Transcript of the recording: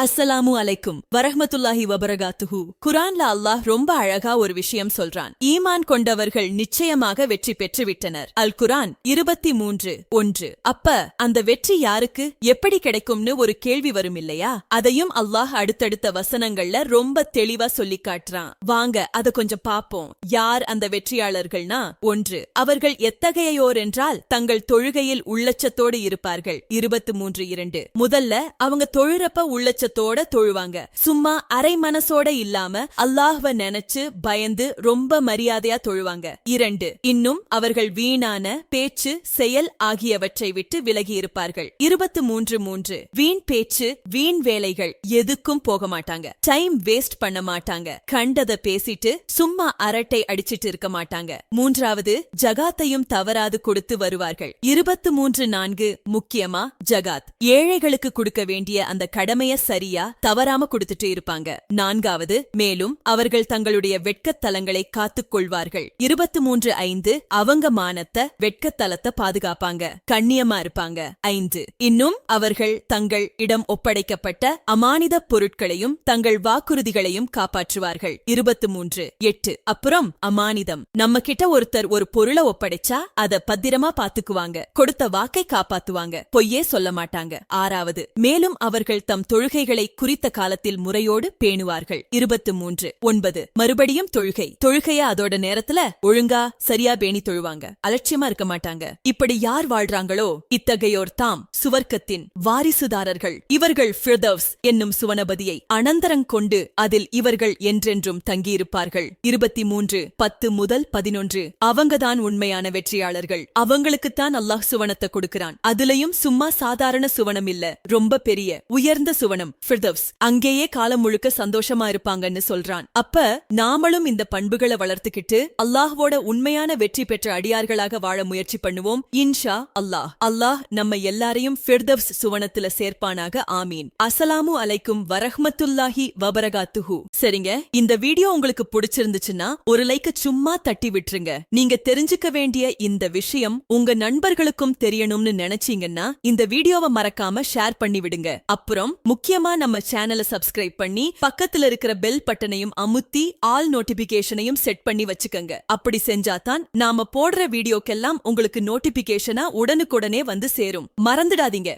அஸ்ஸலாமு அலைக்கும். வரஹமத்துல்லாஹி வபரகாத்துஹு. குரான்ல அல்லாஹ் ரொம்ப அழகா ஒரு விஷயம் சொல்றான். ஈமான் கொண்டவர்கள் நிச்சயமாக வெற்றி பெற்று விட்டனர் அல் குரான் இருபத்தி மூன்று ஒன்று. அப்ப அந்த வெற்றி யாருக்கு எப்படி கிடைக்கும்னு ஒரு கேள்வி வரும் இல்லையா அதையும் அல்லாஹ் அடுத்தடுத்த வசனங்கள்ல ரொம்ப தெளிவா சொல்லி காட்டுறான். வாங்க அத கொஞ்சம் பாப்போம். யார் அந்த வெற்றியாளர்கள்னா? ஒன்று. அவர்கள் எத்தகையோர் என்றால் தங்கள் தொழுகையில் உள்ளச்சத்தோடு இருப்பார்கள். இருபத்து மூன்று இரண்டு. முதல்ல அவங்க தொழுறப்ப வெளிச்சத்தோட தொழுவாங்க. சும்மா அரை மனசோட இல்லாம அல்லாஹ்வ நினைச்சு பயந்து ரொம்ப மரியாதையா தொழுவாங்க. இரண்டு இன்னும் அவர்கள் வீணான பேச்சு செயல் ஆகியவற்றை விட்டு விலகி இருப்பார்கள். இருபத்தி மூன்று மூன்று வீண் பேச்சு வீண் வேலைகள் எதுக்கும் போக மாட்டாங்க. டைம் வேஸ்ட் பண்ண மாட்டாங்க. கண்டத பேசிட்டு சும்மா அரட்டை அடிச்சிட்டு இருக்க மாட்டாங்க. மூன்றாவது ஜகாத்தையும் தவறாது கொடுத்து வருவார்கள். இருபத்து மூன்று நான்கு முக்கியமா ஜகாத். ஏழைகளுக்கு கொடுக்க வேண்டிய அந்த கடமைய சரியா தவறாம கொடுத்துட்டே இருப்பாங்க. நான்காவது மேலும் அவர்கள் தங்களுடைய வெட்கத்தலங்களை காத்துக் கொள்வார்கள் இருபத்தி மூன்று ஐந்து அவங்க மானத்தை வெட்கத்தலத்தை பாதுகாப்பாங்க. கண்ணியமா இருப்பாங்க. ஐந்து இன்னும் அவர்கள் தங்கள் இடம் ஒப்படைக்கப்பட்ட அமானித பொருட்களையும் தங்கள் வாக்குறுதிகளையும் காப்பாற்றுவார்கள். இருபத்தி மூன்று எட்டு அப்புறம் அமானிதம். நம்ம கிட்ட ஒருத்தர் ஒரு பொருளை ஒப்படைச்சா அத பத்திரமா பாத்துக்குவாங்க. கொடுத்த வாக்கை காப்பாத்துவாங்க. பொய்யே சொல்ல மாட்டாங்க. ஆறாவது மேலும் அவர்கள் தம் தொழுகை தொழுகைகளை குறித்த காலத்தில் முறையோடு பேணுவார்கள். இருபத்து மூன்று. ஒன்பது. மறுபடியும் தொழுகை. தொழுகைய அதோட நேரத்துல? ஒழுங்கா சரியா பேணி தொழுவாங்க. அலட்சியமா இருக்க மாட்டாங்க. இப்படி யார் வாழ்றாங்களோ? இத்தகையோர் தாம் சுவர்க்கத்தின் வாரிசுதாரர்கள். இவர்கள் ஃபிர்தவ்ஸ் என்னும் சுவனபதியை அனந்தரங்கொண்டு அதில் இவர்கள் என்றென்றும் தங்கியிருப்பார்கள். இருபத்தி மூன்று. பத்து முதல் பதினொன்று. அவங்கதான் உண்மையான வெற்றியாளர்கள். அவங்களுக்குத்தான் அல்லாஹ் சுவனத்தை கொடுக்கிறான். அதுலயும் சும்மா சாதாரண சுவனம் இல்ல. ரொம்ப பெரிய உயர்ந்த சுவனம். ஃபிர்தவ்ஸ் அங்கேயே காலம் முழுக்க சந்தோஷமா இருப்பாங்கன்னு சொல்றான். அப்ப நாமளும் இந்த பண்புகளை வளர்த்துக்கிட்டு அல்லாஹ்வோட உண்மையான வெற்றி பெற்ற அடியார்களாக வாழ முயற்சி பண்ணுவோம். இன்ஷா அல்லாஹ். அல்லாஹ் நம்ம எல்லாரையும் ஃபிர்தவ்ஸ் சுவனத்துல சேர்ப்பானாக. ஆமீன். அசலாமு அலைக்கும் வரஹ்மத்துல்லாஹி வபரகாத்துஹு. சரிங்க இந்த வீடியோ உங்களுக்கு பிடிச்சிருந்துச்சுன்னா ஒரு லைக்க சும்மா தட்டி விட்டுருங்க. நீங்க தெரிஞ்சுக்க வேண்டிய இந்த விஷயம் உங்க நண்பர்களுக்கும் தெரியணும்னு நினைச்சீங்கன்னா இந்த வீடியோவை மறக்காம ஷேர் பண்ணி விடுங்க அப்புறம் முக்கியமா நம்ம சேனலை சப்ஸ்கிரைப் பண்ணி பக்கத்துல இருக்கிற பெல் பட்டனையும் அமுத்தி ஆல் நோட்டிபிகேஷனையும் செட் பண்ணி வச்சுக்கோங்க. அப்படி செஞ்சாதான் நாம போடுற வீடியோக்கெல்லாம் உங்களுக்கு நோட்டிபிகேஷனா உடனுக்குடனே வந்து சேரும். மறந்துடாதீங்க.